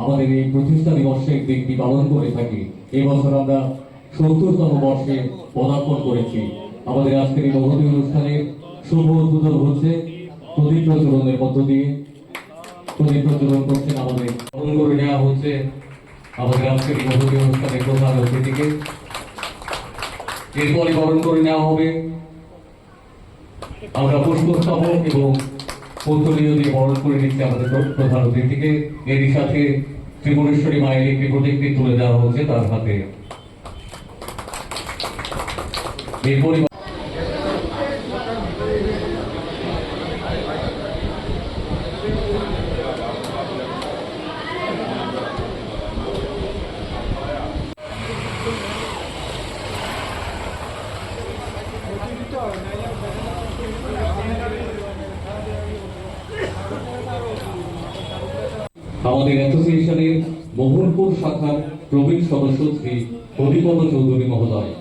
আমাদের এই প্রতিষ্ঠা দিবসে দিকটি পালন করে থাকি। এই বছর আমরা সত্তরতম বর্ষে পদার্পণ করেছি। আমাদের আজকের এই মহতী অনুষ্ঠানের শুভ উদ্বোধন হচ্ছে। প্রদীপ প্রচলনের মধ্য দিয়ে প্রদীপ প্রচলন করছেন আমাদের পালন করে নেওয়া হচ্ছে আমাদের আজকের এই মহতী অনুষ্ঠানের প্রধান অতিথিকে। এরপরে বরণ করে নেওয়া হবে। আমরা পুষ্পস্তবক এবং কৌতলীয় দিয়ে বরণ করে নিচ্ছে আমাদের প্র- প্রধান অতিথিকে এরই সাথে ত্রিপুরেশ্বরী মায়ের একটি প্রতীকটি তুলে দেওয়া হচ্ছে তার হাতে। এরপরই আমাদের অ্যাসোসিয়েশনের মোহনপুর শাখার প্রবীণ সদস্য শ্রী হরিপদ চৌধুরী মহোদয়।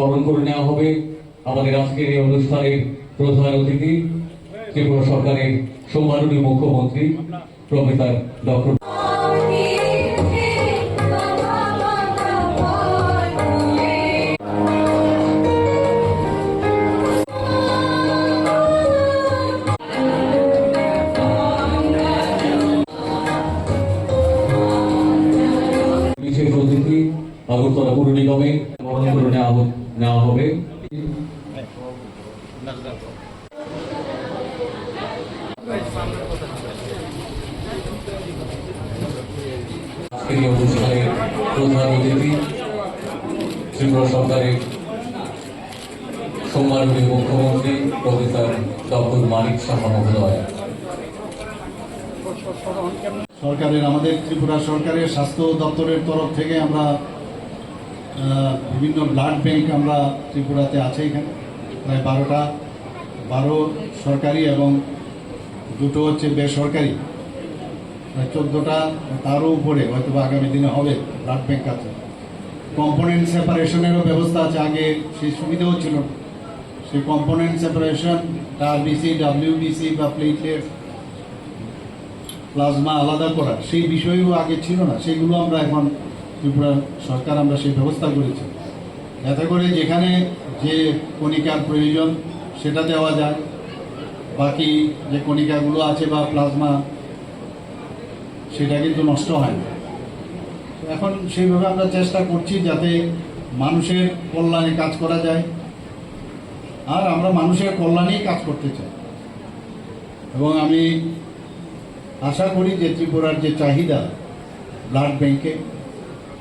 বরণ করে নেওয়া হবে। আমাদের আজকের এই অনুষ্ঠানের প্রধান অতিথি, ত্রিপুরা সরকারের সম্মাননীয় মুখ্যমন্ত্রী, প্রফেসর ডক্টর বিশেষ অতিথি আগরতলা পুর নিগমে বরণ করে নেওয়া হবে। মুখ্যমন্ত্রী সরকারের, আমাদের ত্রিপুরা সরকারের স্বাস্থ্য দপ্তরের তরফ থেকে আমরা বিভিন্ন ব্লাড ব্যাংক আমরা ত্রিপুরাতে আছে এখানে। প্রায় বারোটা। বারো সরকারি এবং দুটো হচ্ছে বেসরকারি। প্রায় চোদ্দোটা তারও উপরে হয়তো আগামী দিনে হবে ব্লাড ব্যাংক আছে। কম্পোনেন্ট সেপারেশনেরও ব্যবস্থা আছে, আগে সেই সুবিধাও ছিল সেই কম্পোনেন্ট সেপারেশন আরবিসি ডাব্লিউবিসি বা প্লেটলেট প্লাজমা আলাদা করা, সেই বিষয়ও আগে ছিল না। সেগুলো আমরা এখন ত্রিপুরা সরকার, আমরা সেই ব্যবস্থা করেছি। যাতে করে যেখানে যে কণিকার প্রয়োজন, সেটা দেওয়া যায়। বাকি যে কণিকাগুলো আছে বা প্লাজমা, সেটা কিন্তু নষ্ট হয় না। এখন সেইভাবে আমরা চেষ্টা করছি যাতে মানুষের কল্যাণে কাজ করা যায়। আর আমরা মানুষের কল্যাণেই কাজ করতে চাই। এবং আমি আশা করি যে ত্রিপুরার যে চাহিদা, ব্লাড ব্যাংকে,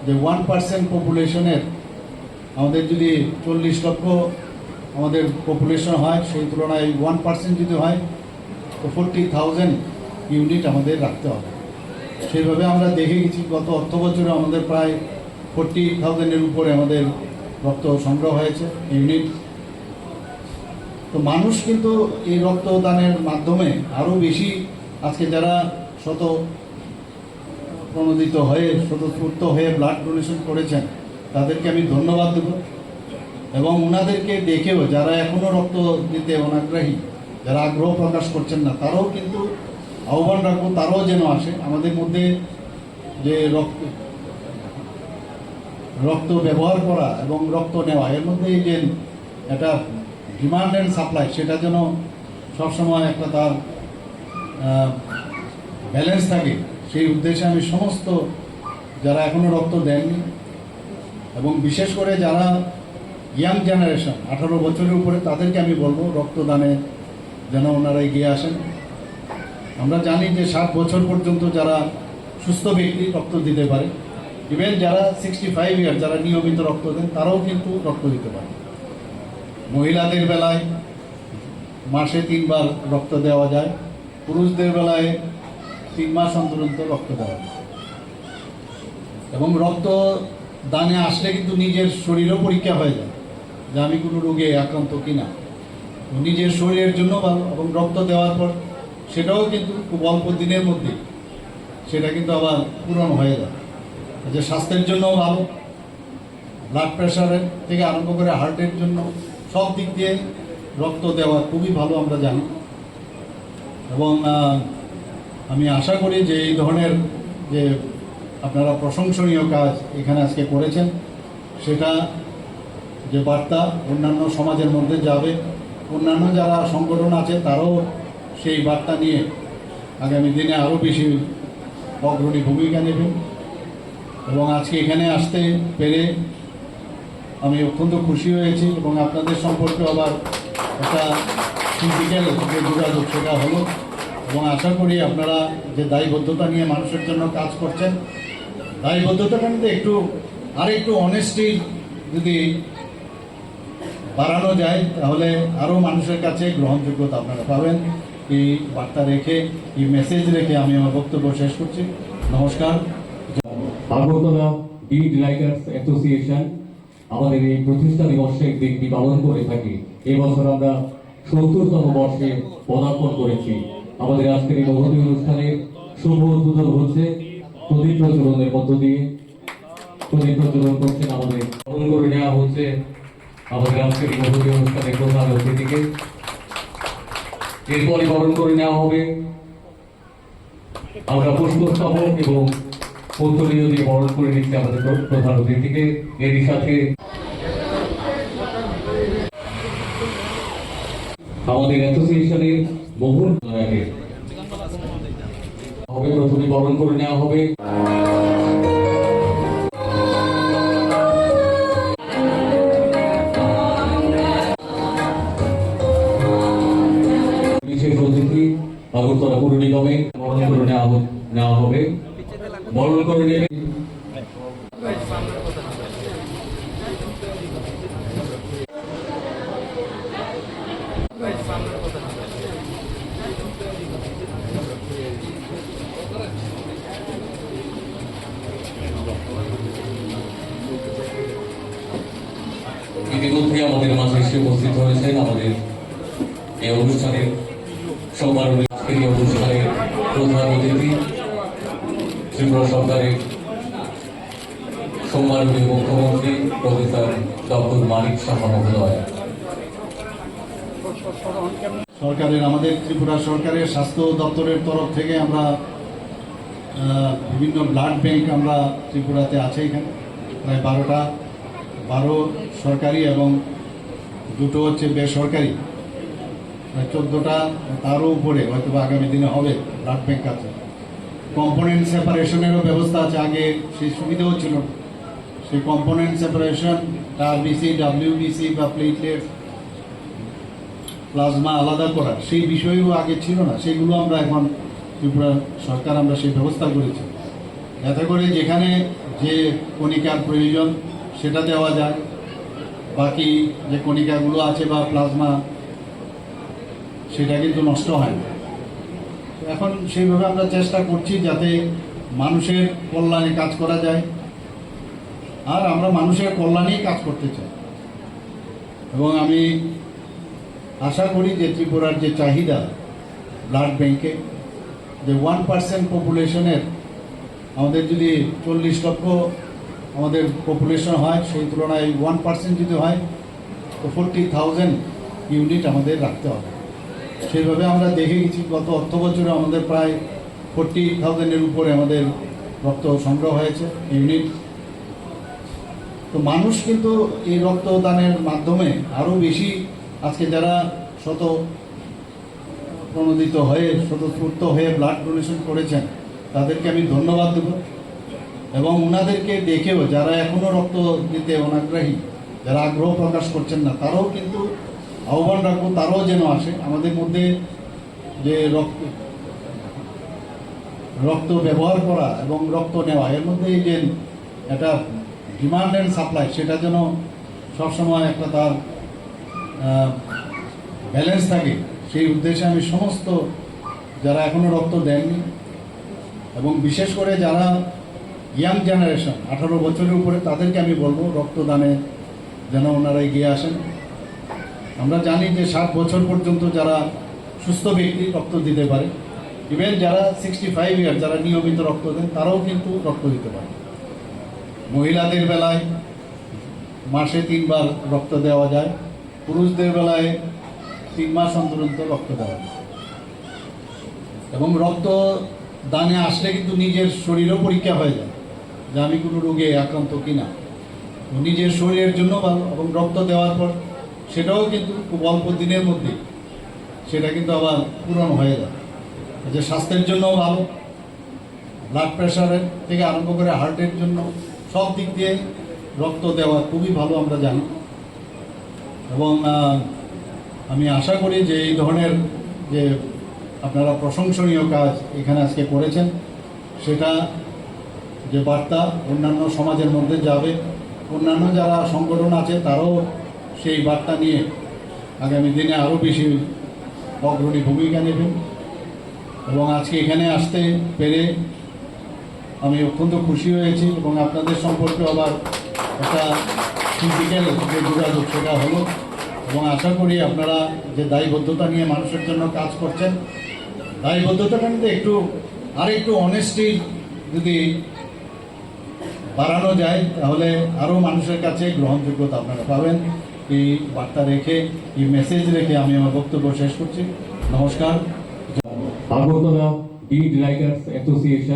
যে ওয়ান পার্সেন্ট পপুলেশনের আমাদের যদি চল্লিশ লক্ষ আমাদের পপুলেশন হয়, সেই তুলনায় ওয়ান পার্সেন্ট যদি হয়, তো ফোরটি থাউজেন্ড ইউনিট আমাদের রাখতে হবে। সেইভাবে আমরা দেখে গেছি, গত অর্থ বছরে আমাদের প্রায় ফোরটি থাউজেন্ডের উপরে আমাদের রক্ত সংগ্রহ হয়েছে ইউনিট তো মানুষ কিন্তু এই রক্তদানের মাধ্যমে আরও বেশি আজকে যারা শত প্রণোদিত হয়ে স্বতঃস্ফূর্ত হয়ে ব্লাড ডোনেশন করেছেন তাদেরকে আমি ধন্যবাদ দেব। এবং ওনাদেরকে দেখেও যারা এখনও রক্ত দিতে অনাগ্রহী, যারা আগ্রহ প্রকাশ করছেন না, তারাও কিন্তু আহ্বান রাখব, তারাও যেন আসে। আমাদের মধ্যে যে রক্ত রক্ত ব্যবহার করা এবং রক্ত নেওয়া, এর মধ্যে যে একটা ডিমান্ড অ্যান্ড সাপ্লাই সেটা যেন সবসময় একটা তার ব্যালেন্স থাকে, সেই উদ্দেশ্যে আমি সমস্ত যারা এখনও রক্ত দেননি এবং বিশেষ করে যারা ইয়াং জেনারেশন আঠারো বছরের উপরে তাদেরকে আমি বলব, রক্তদানে যেন ওনারা এগিয়ে আসেন। আমরা জানি যে ষাট বছর পর্যন্ত যারা সুস্থ ব্যক্তি রক্ত দিতে পারে ইভেন যারা সিক্সটি ফাইভ ইয়ার যারা নিয়মিত রক্ত দেন, তারাও কিন্তু রক্ত দিতে পারে। মহিলাদের বেলায় মাসে তিনবার রক্ত দেওয়া যায়, পুরুষদের বেলায় তিন মাস অন্তর অন্তর রক্ত দেওয়া যায়। এবং রক্ত দানে আসলে কিন্তু নিজের শরীরও পরীক্ষা হয়ে যায় যে আমি কোনো রোগে আক্রান্ত কিনা। নিজের শরীরের জন্য ভালো এবং রক্ত দেওয়ার পর সেটাও কিন্তু খুব অল্প দিনের মধ্যে সেটা কিন্তু আবার পূরণ হয়ে যায়। যে স্বাস্থ্যের জন্য ভালো। ব্লাড প্রেশারের থেকে আরম্ভ করে হার্টের জন্য সব দিক দিয়ে রক্ত দেওয়া খুবই ভালো আমরা জানি। এবং আমি আশা করি যে এই ধরনের যে আপনারা প্রশংসনীয় কাজ এখানে আজকে করেছেন। সেটা যে বার্তা অন্যান্য সমাজের মধ্যে যাবে। অন্যান্য যারা সংগঠন আছে, তারাও সেই বার্তা নিয়ে আগামী দিনে আরও বেশি অগ্রণী ভূমিকা নেবেন এবং আজকে এখানে আসতে পেরে আমি অত্যন্ত খুশি হয়েছি এবং আপনাদের সম্পর্কে আবার একটা ফিজিক্যাল যে যোগাযোগ, সেটা হলো। এবং আশা করি আপনারা যে দায়বদ্ধতা নিয়ে মানুষের জন্য কাজ করছেন দায়বদ্ধতাটা কিন্তু একটু আর একটু অনেস্টি যদি বাড়ানো যায়, তাহলে আরও মানুষের কাছে গ্রহণযোগ্যতা আপনারা পাবেন। এই বার্তা রেখে, এই মেসেজ রেখে আমি আমার বক্তব্য শেষ করছি। নমস্কার। আগরতলা বিড রাইটার্স অ্যাসোসিয়েশন আমাদের এই প্রতিষ্ঠা দিবসের দিকটি পালন করে থাকি। এবছর আমরা সত্তরতম বর্ষে পদার্পণ করেছি। আমাদের আজকের এই অনুষ্ঠানের শুভ উদ্বোধন হচ্ছে। প্রদীপ প্রচলনের মধ্য দিয়ে প্রদীপ প্রচলন করছেন আমাদের পালন করে নেওয়া হচ্ছে আমাদের আজকের মহতী অনুষ্ঠানের প্রধান অতিথিকে। এরপরে বরণ করে নেওয়া হবে। আমরা পুষ্পস্তবক এবং কৌতলীয় দিয়ে বরণ করে নিচ্ছি আমাদের প্র- প্রধান অতিথিকে। এরই সাথে আমাদের অ্যাসোসিয়েশনের বহুল হবে প্রথমে বরণ করে নেওয়া হবে। আগরতলা পুর করে নেওয়া নেওয়া হবে। বরণ করে নেবে। আমাদের মাঝে এসে উপস্থিত হয়েছেন। আমাদের এই অনুষ্ঠানের আজকের এই অনুষ্ঠানের প্রধান অতিথি, ত্রিপুরা সরকারের সম্মাননীয় মুখ্যমন্ত্রী, প্রফেসর ডক্টর মানিক সাহা মহোদয়। সরকারের, আমাদের ত্রিপুরা সরকারের স্বাস্থ্য দপ্তরের তরফ থেকে আমরা বিভিন্ন ব্লাড ব্যাংক আমরা ত্রিপুরাতে আছে এখানে। প্রায় বারোটা, বারো সরকারি এবং দুটো হচ্ছে বেসরকারি চোদ্দোটা তারও উপরে হয়তো আগামী দিনে হবে ব্লাড ব্যাংক আছে। কম্পোনেন্ট সেপারেশনেরও ব্যবস্থা আছে, আগে সেই সুবিধাও ছিল। সেই কম্পোনেন্ট সেপারেশন আরবিসি ডাব্লিউবিসি বা প্লেটলেট প্লাজমা আলাদা করা, সেই বিষয়ও আগে ছিল না। সেগুলো আমরা এখন ত্রিপুরা সরকার আমরা সেই ব্যবস্থা করেছি। যাতে করে যেখানে যে কণিকার প্রয়োজন, সেটা দেওয়া যায়। বাকি যে কণিকাগুলো আছে বা প্লাজমা, সেটা কিন্তু নষ্ট হয় না। এখন সেইভাবে আমরা চেষ্টা করছি যাতে মানুষের কল্যাণে কাজ করা যায় আর আমরা মানুষের কল্যাণেই কাজ করতে চাই। এবং আমি আশা করি যে ত্রিপুরার যে চাহিদা, ব্লাড ব্যাংকে, যে ওয়ান পার্সেন্ট পপুলেশনের আমাদের যদি চল্লিশ লক্ষ আমাদের পপুলেশন হয়, সেই তুলনায় ওয়ান পার্সেন্ট যদি হয়, তো ফোরটি থাউজেন্ড ইউনিট আমাদের রাখতে হবে। সেইভাবে আমরা দেখে গেছি, গত অর্থ বছরে আমাদের প্রায় ফোরটি থাউজেন্ডের উপরে আমাদের রক্ত সংগ্রহ হয়েছে ইউনিট তো মানুষ কিন্তু এই রক্তদানের মাধ্যমে আরও বেশি আজকে যারা শত প্রণোদিত হয়ে, স্বতঃস্ফূর্ত হয়ে ব্লাড ডোনেশন করেছেন, তাদেরকে আমি ধন্যবাদ দেব। এবং ওনাদেরকে দেখেও যারা এখনও রক্ত দিতে অনাগ্রহী, যারা আগ্রহ প্রকাশ করছেন না, তারাও কিন্তু আহ্বান রাখব, তারাও যেন আসে। আমাদের মধ্যে যে রক্ত রক্ত ব্যবহার করা এবং রক্ত নেওয়া, এর মধ্যে এই যে একটা ডিমান্ড অ্যান্ড সাপ্লাই সেটা যেন সবসময় একটা তার ব্যালেন্স থাকে, সেই উদ্দেশ্যে আমি সমস্ত যারা এখনও রক্ত দেননি এবং বিশেষ করে যারা ইয়াং জেনারেশন আঠারো বছরের উপরে তাদেরকে আমি বলব, রক্তদানে যেন ওনারা এগিয়ে আসেন। আমরা জানি যে ষাট বছর পর্যন্ত যারা সুস্থ ব্যক্তি রক্ত দিতে পারে ইভেন যারা সিক্সটি ফাইভ ইয়ার যারা নিয়মিত রক্ত দেন, তারাও কিন্তু রক্ত দিতে পারে। মহিলাদের বেলায় মাসে তিনবার রক্ত দেওয়া যায়, পুরুষদের বেলায় তিন মাস অন্তর অন্তর রক্ত দেওয়া যায়। এবং রক্ত দানে আসলে কিন্তু নিজের শরীরও পরীক্ষা হয়ে যায়। যে আমি কোনো রোগে আক্রান্ত কিনা? নিজের শরীরের জন্য ভালো এবং রক্ত দেওয়ার পর সেটাও কিন্তু খুব অল্প দিনের মধ্যে সেটা কিন্তু আবার পূরণ হয়ে যায়। যে স্বাস্থ্যের জন্যও ভালো ব্লাড প্রেশারের থেকে আরম্ভ করে হার্টের জন্য সব দিক দিয়ে রক্ত দেওয়া খুবই ভালো আমরা জানি। এবং আমি আশা করি যে এই ধরনের যে আপনারা প্রশংসনীয় কাজ এখানে আজকে করেছেন, সেটা যে বার্তা অন্যান্য সমাজের মধ্যে যাবে। অন্যান্য যারা সংগঠন আছে, তারাও সেই বার্তা নিয়ে আগামী দিনে আরও বেশি অগ্রণী ভূমিকা নেবেন। এবং আজকে এখানে আসতে পেরে আমি অত্যন্ত খুশি হয়েছি এবং আপনাদের সম্পর্কে আবার একটা ফিজিক্যাল যে যোগাযোগ, সেটা হলো। এবং আশা করি আপনারা যে দায়বদ্ধতা নিয়ে মানুষের জন্য কাজ করছেন দায়বদ্ধতাটা কিন্তু একটু আর একটু অনেস্টি যদি বাড়ানো যায়, তাহলে আরও মানুষের কাছে গ্রহণযোগ্যতা আপনারা পাবেন। এই বার্তা রেখে, এই মেসেজ রেখে আমি আমার বক্তব্য শেষ করছি। নমস্কার। আগরতলা বিড রাইডার্স অ্যাসোসিয়েশন